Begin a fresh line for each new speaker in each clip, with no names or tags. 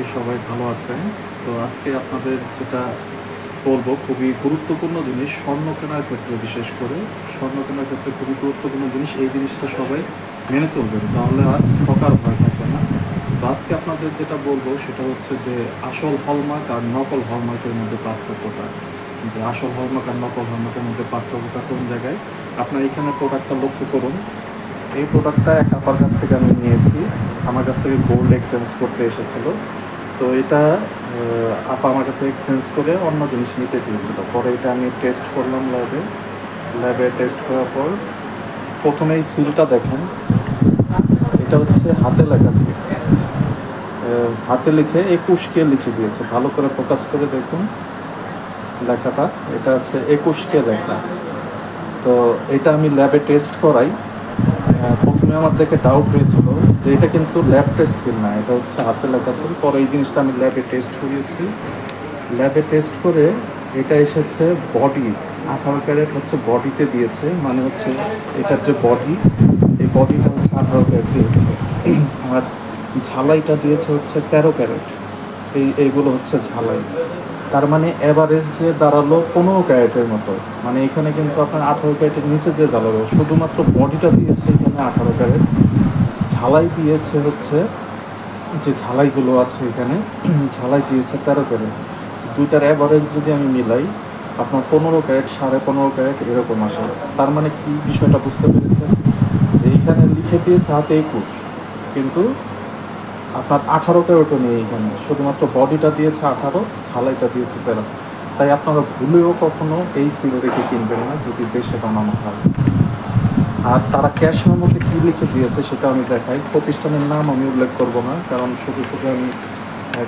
করি সবাই ভালো আছেন তো আজকে আপনাদের যেটা বলব, খুবই গুরুত্বপূর্ণ জিনিস স্বর্ণ কেনার ক্ষেত্রে বিশেষ করে। স্বর্ণ কেনার ক্ষেত্রে খুবই গুরুত্বপূর্ণ জিনিস, এই জিনিসটা সবাই মেনে চলবেন, তাহলে আর ঠকার ভয় থাকবে না। তো আজকে আপনাদের যেটা বলব, সেটা হচ্ছে যে আসল হলমার্ক আর নকল হলমার্কের মধ্যে পার্থক্যটা। যে আসল হলমার্ক আর নকল হলমার্কের মধ্যে পার্থক্যটা কোন জায়গায়? আপনার এখানে প্রোডাক্টটা লক্ষ্য করুন। এই প্রোডাক্টটা এক আপার কাছ থেকে আমি নিয়েছি। আমার কাছ থেকে গোল্ড এক্সচেঞ্জ করতে এসেছিল। তো এটা আপা আমার কাছে এক্সচেঞ্জ করে অন্য জিনিস নিতে চেয়েছিল। পরে এটা আমি টেস্ট করলাম ল্যাবে ল্যাবে টেস্ট করার পর প্রথমে এই সিলটা দেখেন। এটা হচ্ছে হাতে লেখা সিল। হাতে লিখে একুশ কে লিখে দিয়েছে। ভালো করে ফোকাস করে দেখুন লেখাটা। এটা হচ্ছে একুশ কে লেখা। তো এটা আমি ল্যাবে টেস্ট করাই। প্রথমে আমার দেখে ডাউট হয়েছিল যে এটা কিন্তু ল্যাব টেস্ট ছিল না, এটা হচ্ছে হাতে লেখা ছিল পরে এই জিনিসটা আমি ল্যাবে টেস্ট করিয়েছি। ল্যাবে টেস্ট করে এটা এসেছে বডি আঠারো ক্যারেট হচ্ছে বডিতে দিয়েছে মানে হচ্ছে এটার যে বডি এই বডিটা হচ্ছে আঠারো ক্যারেট দিয়েছে। আর ঝালাইটা দিয়েছে হচ্ছে তেরো ক্যারেট। এই, এইগুলো হচ্ছে ঝালাই। তার মানে এভারেজ যে দাঁড়াল পনেরো ক্যারেটের মতো। মানে এখানে কিন্তু আপনার আঠারো ক্যারেটের নিচে যে জ্বালালো শুধুমাত্র বডিটা দিয়েছে এখানে আঠারো ক্যারেট। ঝালাই দিয়েছে হচ্ছে যে ঝালাইগুলো আছে এখানে, ঝালাই দিয়েছে তেরো ক্যারেট। দুইটার অ্যাভারেজ যদি আমি মিলাই, আপনার পনেরো ক্যারেট, সাড়ে পনেরো ক্যারেট এরকম আসে। তার মানে কি বিষয়টা বুঝতে পেরেছেন? যে এইখানে লিখে দিয়েছে হাতে একুশ, কিন্তু আপনার আঠারো ক্যারেটও নেই এখানে শুধুমাত্র বডিটা দিয়েছে আঠারো, ঝালাইটা দিয়েছে তেরো। তাই আপনারা ভুলেও কখনো এই রেখে কিনবেন না, যদি দেশে বানানো হয়। আর তারা ক্যাশের মধ্যে কী লিখে দিয়েছে সেটা আমি দেখাই। প্রতিষ্ঠানের নাম আমি উল্লেখ করব না, কারণ শুধু শুধু আমি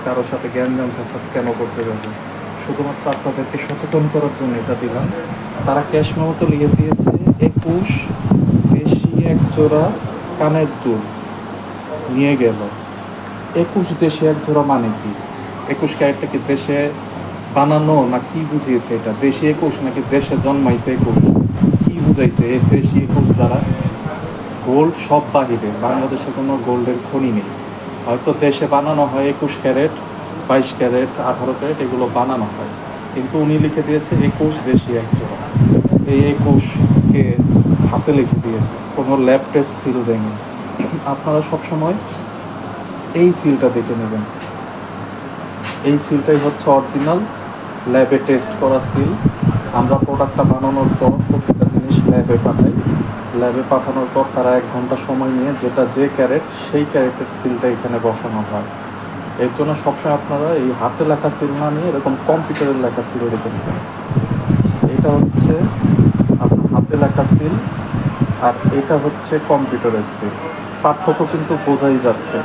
কারোর সাথে জ্ঞান ফেসাদ কেন করতে যাব। শুধুমাত্র আপনাদেরকে সচেতন করার জন্য এটা দিলাম। তারা ক্যাশ মেমোতে লিখে দিয়েছে, একুশ বেশি এক জোড়া কানের দুল নিয়ে গেল। একুশ দেশে এক জোড়া মানে কি? একুশ ক্যারেটটা কি দেশে বানানো না কি বুঝিয়েছে এটা? দেশি একুশ নাকি দেশে জন্মাইছে একুশ? কি বুঝাইছে? এই দেশি একুশ দ্বারা গোল্ড সব বাহিরে, বাংলাদেশে কোনো গোল্ডের খনি নেই। হয়তো দেশে বানানো হয় একুশ ক্যারেট, বাইশ ক্যারেট, আঠারো ক্যারেট, এগুলো বানানো হয়। কিন্তু উনি লিখে দিয়েছে একুশ দেশি এক জোড়া। এই একুশকে হাতে লিখে দিয়েছে। কোনো ল্যাব টেস্ট সিল দেয়নি আপনারা সবসময় এই সিলটা দেখে নেবেন। এই সিলটাই হচ্ছে অরিজিনাল ল্যাবে টেস্ট করা সিল আমরা প্রোডাক্টটা বানানোর পর প্রত্যেকটা জিনিস ল্যাবে পাঠাই। ল্যাবে পাঠানোর পর তারা এক ঘণ্টা সময় নিয়ে যেটা যে ক্যারেট সেই ক্যারেটের সিলটা এখানে বসানো হয়। এর জন্য সবসময় আপনারা এই হাতে লেখা সিল না নিয়ে এরকম কম্পিউটারের লেখা সিল রেখে নেবেন। এটা হচ্ছে আপনার হাতে লেখা সিল আর এটা হচ্ছে কম্পিউটারের সিল পার্থক্য কিন্তু বোঝাই যাচ্ছে।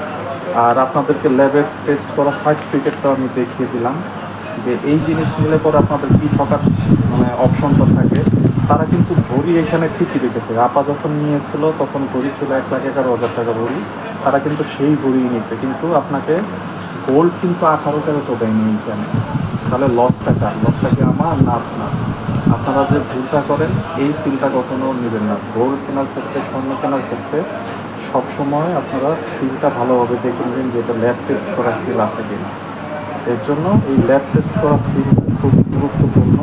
আর আপনাদেরকে ল্যাবের টেস্ট করা সার্টিফিকেটটা আমি দেখিয়ে দিলাম যে এই জিনিস নিলে পরে আপনাদের কী ঠকার মানে অপশনটা থাকে। তারা কিন্তু ঘড়ি এখানে ঠিকই রেখেছে। আপা যখন নিয়েছিল, তখন ভরি ছিল এক লাখ এগারো হাজার টাকা ভরি তারা কিন্তু সেই ভরি নিয়েছে। কিন্তু আপনাকে গোল্ড কিন্তু আঠারো টাকা ক্যারেটও দেয়নি এইখানে। তাহলে লসটা কার লসটা কি আমার না আপনার। আপনারা যে ভুলটা করেন, এই সিলটা কখনো নেবেন না। গোল্ড কেনার ক্ষেত্রে, স্বর্ণ কেনার ক্ষেত্রে সবসময় আপনারা সিলটা ভালোভাবে দেখে নেবেন যে এটা ল্যাব টেস্ট করা সিল আছে কিনা। এর জন্য এই ল্যাব টেস্ট করা সিল খুব গুরুত্বপূর্ণ।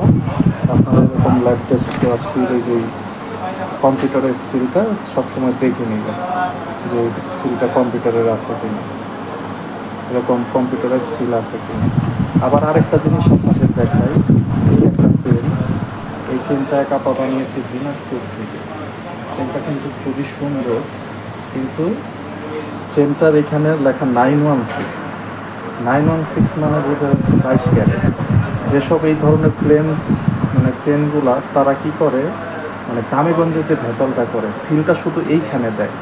আপনারা এরকম ল্যাব টেস্ট করা সিল এই যে কম্পিউটারের সিলটা সবসময় দেখে নেবেন যে সিলটা কম্পিউটারের আছে কিনা। এরকম কম্পিউটারের সিল আছে কিনা। আবার আরেকটা জিনিস আপনাদের দেখাই, এই একটা চেন এই চেনটা এক আপা বানিয়েছে দিনাজপুর থেকে। চেনটা কিন্তু খুবই সুন্দর। কিন্তু চেনটার এখানে লেখা nine one six nine one six মানে বোঝা যাচ্ছে বাইশ ক্যারেট। যেসব এই ধরনের প্লেন্স মানে চেনগুলা তারা কি করে? মানে গ্রামেগঞ্জে যে ভেজালটা করে সিলটা শুধু এইখানে দেয়।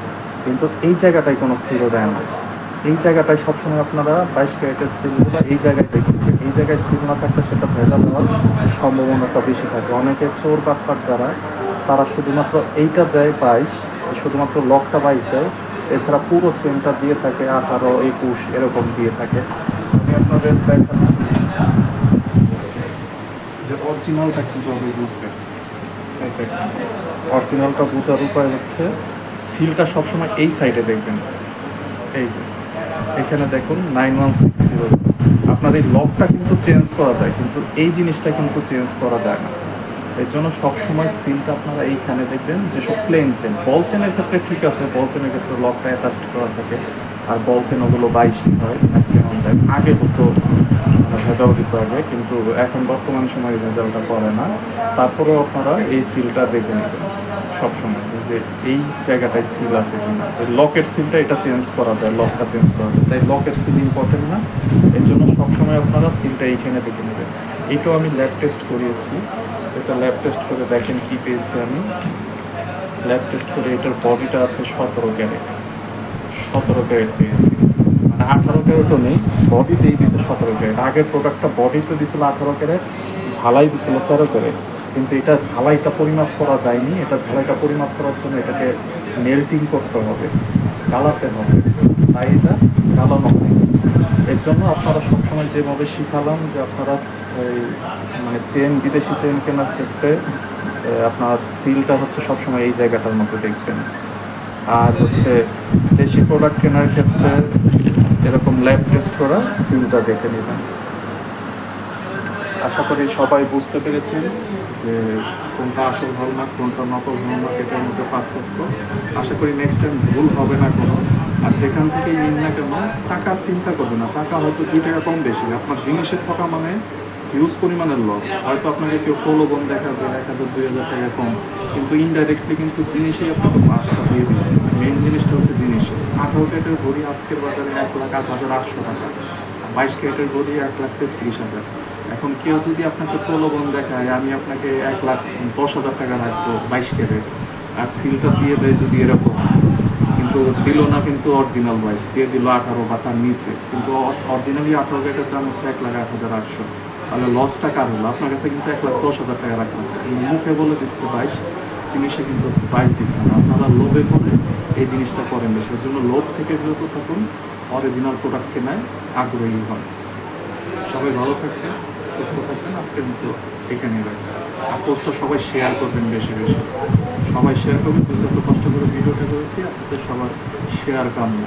কিন্তু এই জায়গাটায় কোনো সিলও দেয় না। এই জায়গাটায় সবসময় আপনারা বাইশ ক্যারেটের সিলগুলো এই জায়গায় দেখবেন এই জায়গায় সিল না থাকলে সেটা ভেজাল হওয়ার সম্ভাবনাটা বেশি থাকে। অনেকে চোর বাটপার যারা, তারা শুধুমাত্র এইটা দেয় বাইশ। শুধুমাত্র লকটা বাইশ দেয়, এছাড়া পুরো চেনটা দিয়ে থাকে, আঠারো, একুশ, এরকম দিয়ে থাকে। আপনাদের যে অরিজিনালটা বুঝবেন অরিজিনালটা বোঝার উপায় হচ্ছে, সিলটা সবসময় এই সাইডে দেখবেন। এই যে, এখানে দেখুন নাইন ওয়ান সিক্স জিরো আপনার এই লকটা কিন্তু চেঞ্জ করা যায়, কিন্তু এই জিনিসটা কিন্তু চেঞ্জ করা যায় না। এর জন্য সবসময় সিলটা আপনারা এইখানে দেখবেন যেসব প্লেন চেন বল চেনের ক্ষেত্রে ঠিক আছে বল চেনের ক্ষেত্রে লকটা অ্যাটাচ করা থাকে। আর বল চেন ওগুলো বাইশই হয় ম্যাক্সিমাম টাইম আগে হতো ভেজাল দিতে হবে কিন্তু এখন বর্তমান সময়ে ভেজালটা করে না। তারপরেও আপনারা এই সিলটা দেখে নেবেন সবসময় যে এই জায়গাটায় সিল আছে কিনা। লকের সিলটা এটা চেঞ্জ করা যায় লকটা চেঞ্জ করা যায়। তাই লকের সিল ইম্পর্টেন্ট না। এর জন্য সবসময় আপনারা সিলটা এইখানে দেখে নেবেন। এটাও আমি ল্যাব টেস্ট করিয়েছি। এটা ল্যাব টেস্ট করে দেখেন কি পেয়েছি আমি। ল্যাব টেস্ট করে এটার বডিটা আছে সতেরো ক্যারেট। সতেরো ক্যারেট পেয়েছি। মানে আঠারো ক্যারেটও নেই বডিতেই দিছে সতেরো ক্যারেট। আগের প্রোডাক্টটা বডিতে দিছিল আঠারো ক্যারেট, ঝালাই দিছিল তেরো ক্যারেট। কিন্তু এটা ঝালাইটা পরিমাপ করা যায়নি। এটা ঝালাইটা পরিমাপ করার জন্য এটাকে মেল্টিং করতে হবে। গালাতে হবে। তাই এটা গালানো হয় এর জন্য আপনারা সবসময় যেভাবে শিখালাম যে আপনারা এই মানে চেন, বিদেশি চেন কেনার ক্ষেত্রে আপনার সিলটা হচ্ছে সবসময় এই জায়গাটার মধ্যে দেখবেন। আর হচ্ছে দেশি প্রোডাক্ট কেনার ক্ষেত্রে এরকম ল্যাব টেস্ট করা, সিলটা দেখে নেবেন। আশা করি সবাই বুঝতে পেরেছেন যে কোনটা আসল হলমার্ক কোনটা নকল হলমার্ক এটার মধ্যে পার্থক্য। আশা করি নেক্সট টাইম ভুল হবে না কোনো। আর যেখান থেকেই নিন না কেন, টাকার চিন্তা করবে না। টাকা হয়তো দুই টাকা কম বেশি আপনার জিনিসের টাকা মানে হিউজ পরিমাণের লস হয়তো আপনাকে কেউ প্রলোভন দেখাবে, এক হাজার, দুই হাজার টাকা কম। কিন্তু ইনডাইরেক্টলি কিন্তু জিনিসই আপনাকে পাঁচটা দিয়ে দিচ্ছে। মেন জিনিসটা হচ্ছে জিনিস। আঠারো ক্যারেটের ঘড়ি আজকের বাজারে এক লাখ, আট হাজার আটশো টাকা। বাইশ ক্যারেটের ঘড়ি এক লাখ তেত্রিশ হাজার। এখন কেউ যদি আপনাকে প্রলোভন দেখায়, আমি আপনাকে এক লাখ দশ হাজার টাকা রাখব বাইশ ক্যারেট। আর সিলটা দিয়ে দেয় যদি এরকম। কিন্তু দিল না কিন্তু অরিজিনাল বাইশ দিয়ে দিল আঠারো বা তার নিচে। কিন্তু অরিজিনালি আঠারো ক্যারেটের দাম হচ্ছে এক লাখ, আট হাজার আটশো। তাহলে লসটা কার হলো? আপনার কাছে কিন্তু এক লাখ দশ হাজার টাকা রাখা আছে। কিন্তু মুখে বলে দিচ্ছে বাইশ, জিনিসে কিন্তু বাইশ দিচ্ছে না। আপনারা লোভে করে এই জিনিসটা করেন বেশি জন্য লোভ থেকে বিরত থাকুন অরিজিনাল প্রোডাক্ট কেনায় আগ্রহী হয় সবাই ভালো থাকবেন, সুস্থ থাকবেন। আজকের মতো এখানেই রাখছি। আর পোস্টটা সবাই শেয়ার করবেন বেশি বেশি। সবাই শেয়ার করবেন যত কষ্ট করে ভিডিওটা করেছি। আপনাদের সবার শেয়ার কাম্য।